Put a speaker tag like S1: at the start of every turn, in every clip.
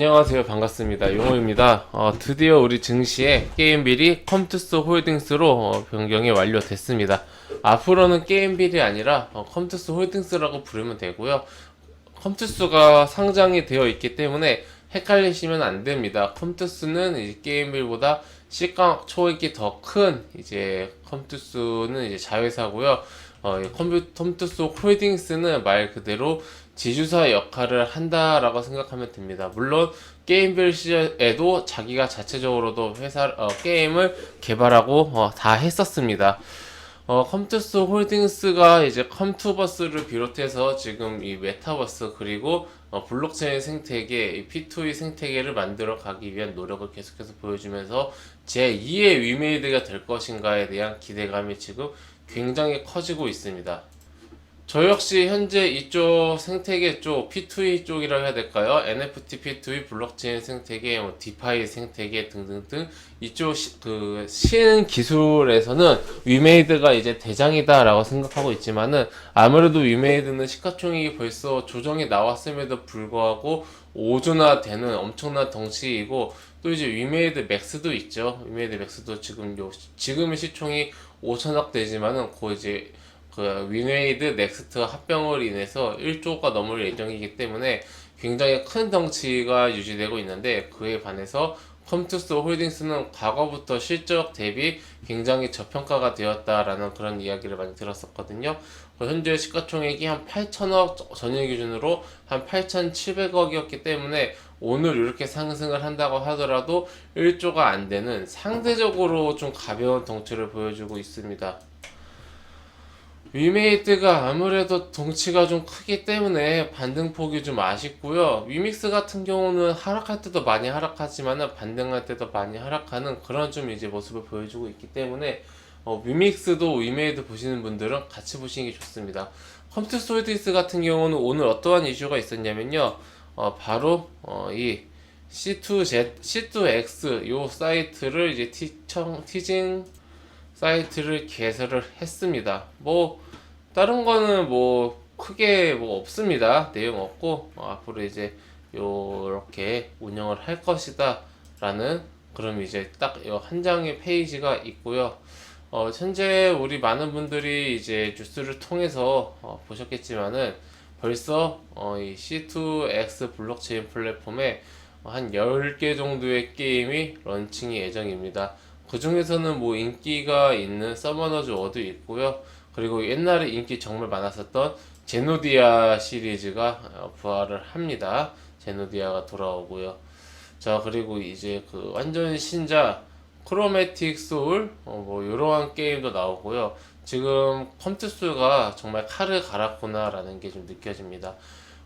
S1: 안녕하세요. 반갑습니다. 용호입니다. 어, 드디어 우리 증시에 게임빌이 컴투스 홀딩스로 어, 변경이 완료됐습니다. 앞으로는 게임빌이 아니라 어, 컴투스 홀딩스라고 부르면 되고요. 컴투스가 상장이 되어 있기 때문에 헷갈리시면 안 됩니다. 컴투스는 게임빌보다 시가 초익이 더 큰 이제 컴투스는 이제 자회사고요. 어, 이 컴퓨, 컴투스 홀딩스는 말 그대로 지주사 역할을 한다라고 생각하면 됩니다. 물론 게임빌 시절에도 자기가 자체적으로도 회사 어, 게임을 개발하고 어, 다 했었습니다. 어, 컴투스 홀딩스가 이제 컴투버스를 비롯해서 지금 이 메타버스 그리고 어, 블록체인 생태계, 이 P2E 생태계를 만들어 가기 위한 노력을 계속해서 보여주면서 제2의 위메이드가 될 것인가에 대한 기대감이 지금 굉장히 커지고 있습니다. 저 역시 현재 이쪽 생태계 쪽 P2E 쪽이라고 해야 될까요? NFT P2E 블록체인 생태계, 뭐 디파이 생태계 등등등 이쪽 시, 그신 기술에서는 위메이드가 이제 대장이다라고 생각하고 있지만은 아무래도 위메이드는 시가총액이 벌써 조정이 나왔음에도 불구하고 5조나 되는 엄청난 덩치이고 또 이제 위메이드 맥스도 있죠. 위메이드 맥스도 지금 요 지금의 시총이 5천억 되지만은 그 이제 그 위메이드 넥스트 합병을 인해서 1조가 넘을 예정이기 때문에 굉장히 큰 덩치가 유지되고 있는데 그에 반해서 컴투스 홀딩스는 과거부터 실적 대비 굉장히 저평가가 되었다라는 그런 이야기를 많이 들었었거든요. 현재 시가총액이 한 8천억 전일 기준으로 한 8,700억이었기 때문에 오늘 이렇게 상승을 한다고 하더라도 1조가 안 되는 상대적으로 좀 가벼운 덩치를 보여주고 있습니다. 위메이드가 아무래도 덩치가 좀 크기 때문에 반등폭이 좀 아쉽고요. 위믹스 같은 경우는 하락할 때도 많이 하락하지만 반등할 때도 많이 하락하는 그런 좀 이제 모습을 보여주고 있기 때문에 어, 위믹스도 위메이드 보시는 분들은 같이 보시는 게 좋습니다. 컴퓨터 홀딩스 같은 경우는 오늘 어떠한 이슈가 있었냐면요. 어, 바로 어, 이 C2Z, C2X 요 사이트를 이제 티청, 티징 사이트를 개설을 했습니다. 뭐 다른 거는 뭐 크게 뭐 없습니다. 내용 없고 어, 앞으로 이제 요렇게 운영을 할 것이다 라는 그럼 이제 딱 한 장의 페이지가 있고요. 어, 현재 우리 많은 분들이 이제 뉴스를 통해서 어, 보셨겠지만은 벌써 어, 이 C2X 블록체인 플랫폼에 한 10개 정도의 게임이 런칭이 예정입니다. 그 중에서는 뭐 인기가 있는 서머너즈 워도 있고요. 그리고 옛날에 인기 정말 많았었던 제노디아 시리즈가 어, 부활을 합니다. 제노디아가 돌아오고요. 자, 그리고 이제 그 완전 신작 크로매틱 소울 어, 뭐 이러한 게임도 나오고요. 지금 컴투스가 정말 칼을 갈았구나라는 게 좀 느껴집니다.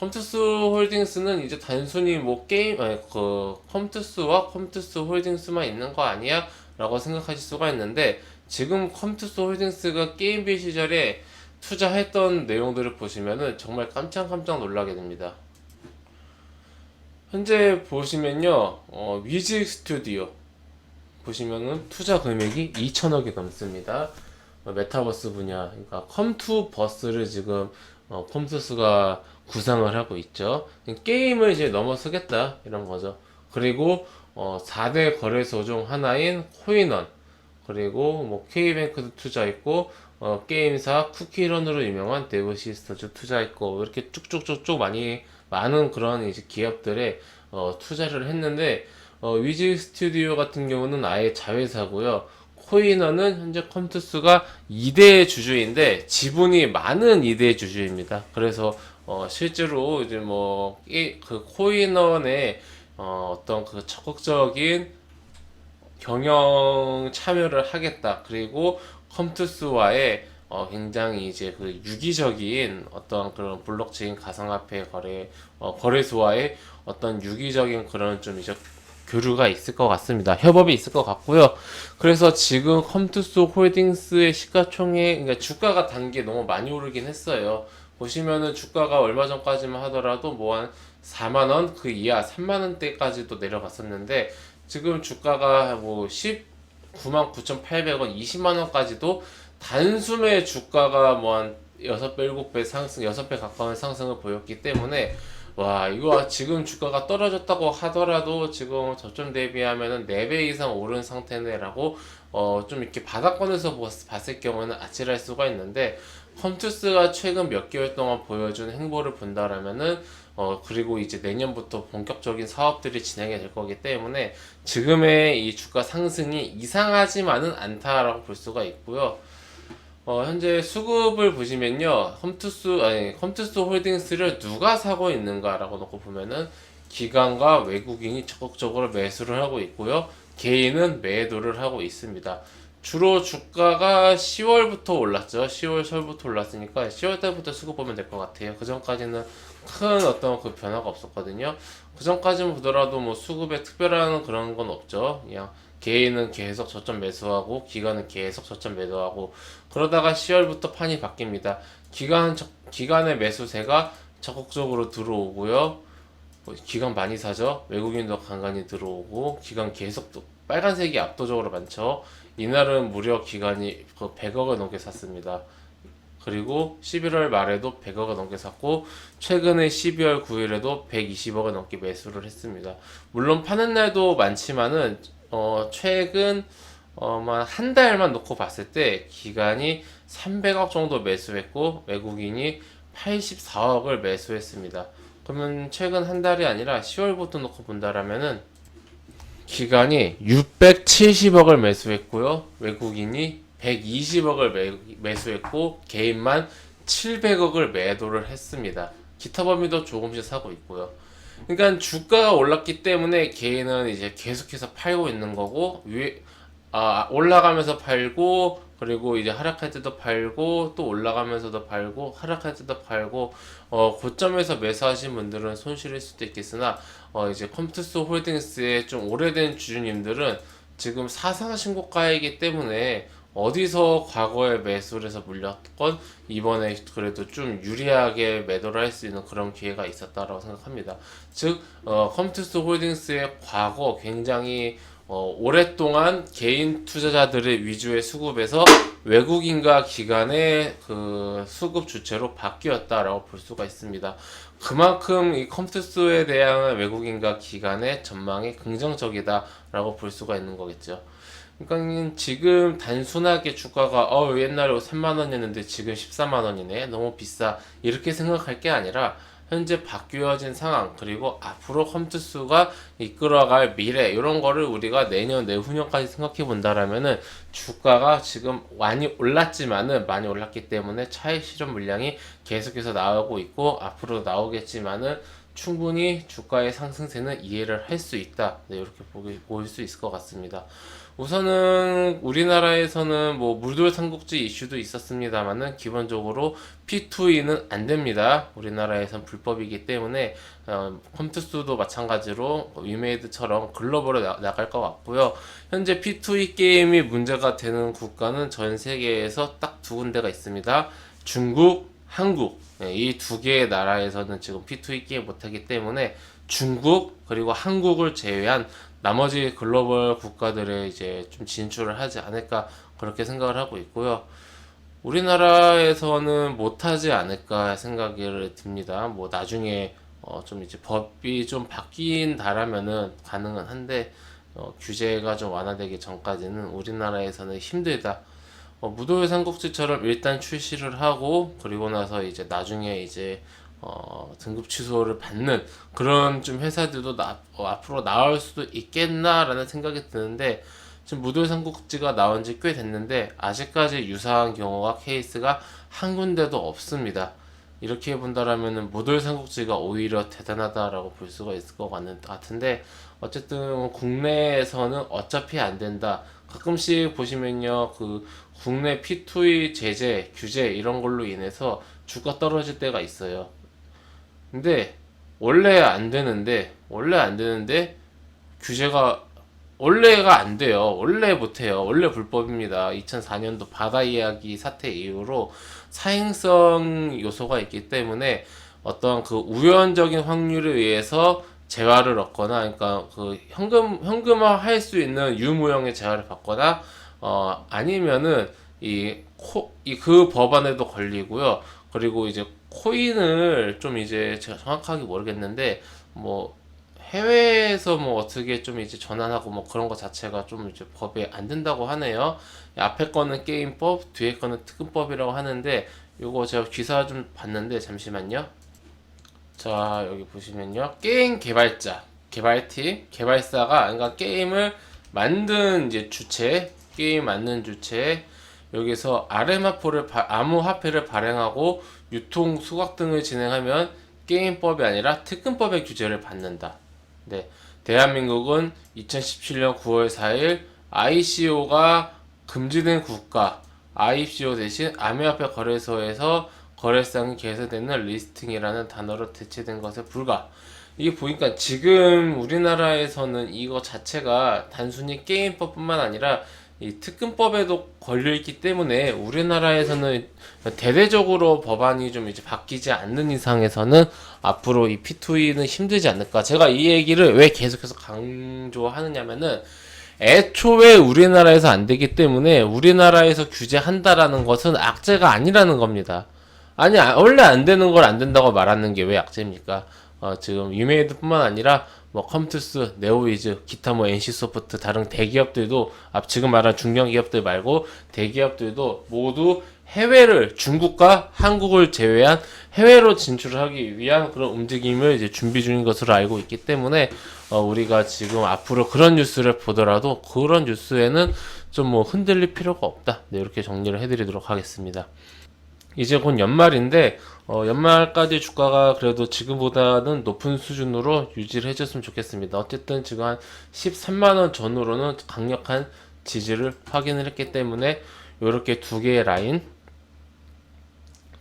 S1: 컴투스 홀딩스는 이제 단순히 뭐 게임 아니 그 컴투스와 컴투스 홀딩스만 있는 거 아니야? 라고 생각하실 수가 있는데 지금 컴투스 홀딩스가 게임비 시절에 투자했던 내용들을 보시면은 정말 깜짝깜짝 놀라게 됩니다. 현재 보시면요, 어, 위즈 스튜디오 보시면은 투자 금액이 2천억이 넘습니다. 어, 메타버스 분야, 그러니까 컴투 버스를 지금 어, 컴투스가 구상을 하고 있죠. 게임을 이제 넘어서겠다 이런 거죠. 그리고 어, 4대 거래소 중 하나인 코인원 그리고 뭐 K뱅크도 투자했고 어, 게임사 쿠키런으로 유명한 데브시스터즈 투자했고 이렇게 쭉쭉쭉쭉 많이 많은 그런 이제 기업들에 어, 투자를 했는데 어, 위즈 스튜디오 같은 경우는 아예 자회사고요. 코인원은 현재 컴투스가 2대 주주인데 지분이 많은 2대 주주입니다. 그래서 어, 실제로 이제 뭐 그 코인원의 어, 어떤 그 적극적인 경영 참여를 하겠다. 그리고 컴투스와의 어, 굉장히 이제 그 유기적인 어떤 그런 블록체인 가상화폐 거래 어, 거래소와의 어떤 유기적인 그런 좀 이제 교류가 있을 것 같습니다. 협업이 있을 것 같고요. 그래서 지금 컴투스 홀딩스의 시가총액, 그러니까 주가가 단계 너무 많이 오르긴 했어요. 보시면은 주가가 얼마 전까지만 하더라도 뭐 한 4만 원 그 이하 3만 원대까지도 내려갔었는데 지금 주가가 뭐 19만 9,800원, 20만 원까지도 단숨에 주가가 뭐 한 6배, 7배 상승, 6배 가까운 상승을 보였기 때문에 와 이거 지금 주가가 떨어졌다고 하더라도 지금 저점 대비하면은 4배 이상 오른 상태네라고 어 좀 이렇게 바닥권에서 봤을 경우는 아찔할 수가 있는데 컴투스가 최근 몇 개월 동안 보여준 행보를 본다라면은 어 그리고 이제 내년부터 본격적인 사업들이 진행이 될 거기 때문에 지금의 이 주가 상승이 이상하지만은 않다라고 볼 수가 있고요. 어, 현재 수급을 보시면요. 컴투스, 아니, 컴투스 홀딩스를 누가 사고 있는가라고 놓고 보면은 기관과 외국인이 적극적으로 매수를 하고 있고요. 개인은 매도를 하고 있습니다. 주로 주가가 10월부터 올랐죠. 10월 설부터 올랐으니까 10월 달부터 수급 보면 될 것 같아요. 그 전까지는 큰 어떤 그 변화가 없었거든요. 그 전까지만 보더라도 뭐 수급에 특별한 그런 건 없죠. 그냥 개인은 계속 저점 매수하고 기관은 계속 저점 매도하고 그러다가 10월부터 판이 바뀝니다. 기관 적- 기관의 매수세가 적극적으로 들어오고요. 뭐 기관 많이 사죠. 외국인도 간간히 들어오고 기관 계속 또 빨간색이 압도적으로 많죠. 이날은 무려 기관이 그 100억을 넘게 샀습니다. 그리고 11월 말에도 100억을 넘게 샀고 최근에 12월 9일에도 120억을 넘게 매수를 했습니다. 물론 파는 날도 많지만은 어 최근 어만 한 달만 놓고 봤을 때 기간이 300억 정도 매수했고 외국인이 84억을 매수했습니다. 그러면 최근 한 달이 아니라 10월부터 놓고 본다라면은 기간이 670억을 매수했고요. 외국인이 120억을 매, 매수했고 개인만 700억을 매도를 했습니다. 기타 범위도 조금씩 사고 있고요. 그러니까 주가가 올랐기 때문에 개인은 이제 계속해서 팔고 있는 거고 위에 아 올라가면서 팔고 그리고 이제 하락할 때도 팔고 또 올라가면서도 팔고 하락할 때도 팔고 어 고점에서 매수하신 분들은 손실일 수도 있겠으나 어 이제 컴투스 홀딩스의 좀 오래된 주주님들은 지금 사상 신고가이기 때문에 어디서 과거에 매수를 해서 물렸건 이번에 그래도 좀 유리하게 매도를 할 수 있는 그런 기회가 있었다라고 생각합니다. 즉, 어, 컴투스 홀딩스의 과거 굉장히 어, 오랫동안 개인 투자자들의 위주의 수급에서 외국인과 기관의 그 수급 주체로 바뀌었다라고 볼 수가 있습니다. 그만큼 이 컴투스에 대한 외국인과 기관의 전망이 긍정적이다라고 볼 수가 있는 거겠죠. 그러니까 지금 단순하게 주가가 어 옛날에 3만 원이었는데 지금 14만 원이네 너무 비싸 이렇게 생각할 게 아니라 현재 바뀌어진 상황 그리고 앞으로 컴투스가 이끌어갈 미래 이런 거를 우리가 내년 내후년까지 생각해 본다라면은 주가가 지금 많이 올랐지만은 많이 올랐기 때문에 차익 실현 물량이 계속해서 나오고 있고 앞으로 나오겠지만은 충분히 주가의 상승세는 이해를 할 수 있다. 네, 이렇게 보기, 보일 수 있을 것 같습니다. 우선은 우리나라에서는 뭐 물돌 삼국지 이슈도 있었습니다만은 기본적으로 P2E는 안 됩니다. 우리나라에선 불법이기 때문에 어, 컴투스도 마찬가지로 위메이드처럼 글로벌로 나, 나갈 것 같고요. 현재 P2E 게임이 문제가 되는 국가는 전 세계에서 딱 두 군데가 있습니다. 중국, 한국 네, 이두 개의 나라에서는 지금 P2E 게임 못하기 때문에 중국 그리고 한국을 제외한 나머지 글로벌 국가들에 이제 좀 진출을 하지 않을까 그렇게 생각을 하고 있고요. 우리나라에서는 못하지 않을까 생각이 듭니다. 뭐 나중에 어 좀 이제 법이 좀 바뀐다라면은 가능은 한데 어 규제가 좀 완화되기 전까지는 우리나라에서는 힘들다. 어 무도회 삼국지처럼 일단 출시를 하고 그리고 나서 이제 나중에 이제 어, 등급 취소를 받는 그런 좀 회사들도 나, 어, 앞으로 나올 수도 있겠나라는 생각이 드는데 지금 무도 삼국지가 나온 지 꽤 됐는데 아직까지 유사한 경우와 케이스가 한 군데도 없습니다. 이렇게 본다라면은 무돌 삼국지가 오히려 대단하다라고 볼 수가 있을 것 같은데 어쨌든 국내에서는 어차피 안 된다. 가끔씩 보시면요 그 국내 P2E 제재 규제 이런 걸로 인해서 주가 떨어질 때가 있어요. 근데 원래 안 되는데 원래 안 되는데 규제가 원래가 안 돼요. 원래 못 해요. 원래 불법입니다. 2004년도 바다 이야기 사태 이후로 사행성 요소가 있기 때문에 어떤 그 우연적인 확률에 의해서 재화를 얻거나 그러니까 그 현금 현금화 할 수 있는 유무형의 재화를 받거나 어 아니면은 이 코 이 그 법안에도 걸리고요. 그리고 이제 코인을 좀 이제 제가 정확하게 모르겠는데 뭐 해외에서 뭐 어떻게 좀 이제 전환하고 뭐 그런 거 자체가 좀 이제 법에 안 된다고 하네요. 앞에 거는 게임법, 뒤에 거는 특근법이라고 하는데 요거 제가 기사 좀 봤는데 잠시만요. 자 여기 보시면요 게임 개발자 개발팀 개발사가 그러니까 게임을 만든 이제 주체 게임 만든 주체 여기서 바- 암호화폐를 발행하고 유통 수각 등을 진행하면 게임법이 아니라 특근법의 규제를 받는다. 네, 대한민국은 2017년 9월 4일 ICO가 금지된 국가 ICO 대신 암호화폐 거래소에서 거래상이 개설되는 리스팅이라는 단어로 대체된 것에 불과. 이게 보니까 지금 우리나라에서는 이거 자체가 단순히 게임법뿐만 아니라 이 특근법에도 걸려 있기 때문에 우리나라에서는 대대적으로 법안이 좀 이제 바뀌지 않는 이상에서는 앞으로 이 P2E는 힘들지 않을까. 제가 이 얘기를 왜 계속해서 강조하느냐면은 애초에 우리나라에서 안 되기 때문에 우리나라에서 규제한다라는 것은 악재가 아니라는 겁니다. 아니 아- 원래 안 되는 걸 안 된다고 말하는 게 왜 악재입니까? 어, 지금 유메이드뿐만 아니라 뭐 컴투스, 네오위즈, 기타 뭐 NC소프트 다른 대기업들도 앞 지금 말한 중견 기업들 말고 대기업들도 모두 해외를 중국과 한국을 제외한 해외로 진출하기 위한 그런 움직임을 이제 준비 중인 것으로 알고 있기 때문에 어, 우리가 지금 앞으로 그런 뉴스를 보더라도 그런 뉴스에는 좀 뭐 흔들릴 필요가 없다. 네, 이렇게 정리를 해드리도록 하겠습니다. 이제 곧 연말인데 어, 연말까지 주가가 그래도 지금보다는 높은 수준으로 유지를 해줬으면 좋겠습니다. 어쨌든 지금 한 13만 원 전후로는 강력한 지지를 확인을 했기 때문에 이렇게 두 개의 라인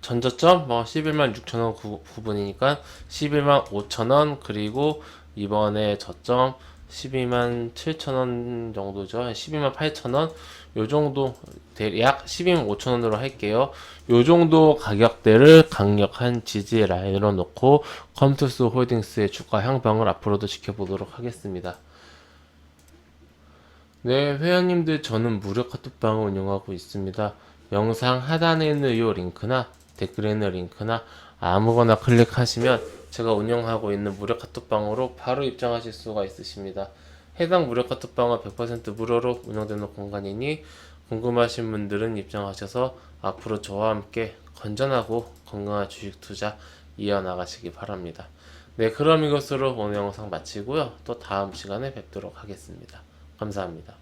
S1: 전저점 뭐 11만 6천 원 구- 구분이니까 11만 5천 원 그리고 이번에 저점 12만 7천 원 정도죠. 한 12만 8천 원. 요 정도 대략 12만 5천 원으로 할게요. 요 정도 가격대를 강력한 지지 라인으로 놓고 컴투스 홀딩스의 주가 향방을 앞으로도 지켜보도록 하겠습니다. 네, 회원님들 저는 무료 카톡방을 운영하고 있습니다. 영상 하단에 있는 이 링크나 댓글에 있는 링크나 아무거나 클릭하시면 제가 운영하고 있는 무료 카톡방으로 바로 입장하실 수가 있으십니다. 해당 무료 카톡방은 100% 무료로 운영되는 공간이니 궁금하신 분들은 입장하셔서 앞으로 저와 함께 건전하고 건강한 주식 투자 이어나가시기 바랍니다. 네, 그럼 이것으로 오늘 영상 마치고요. 또 다음 시간에 뵙도록 하겠습니다. 감사합니다.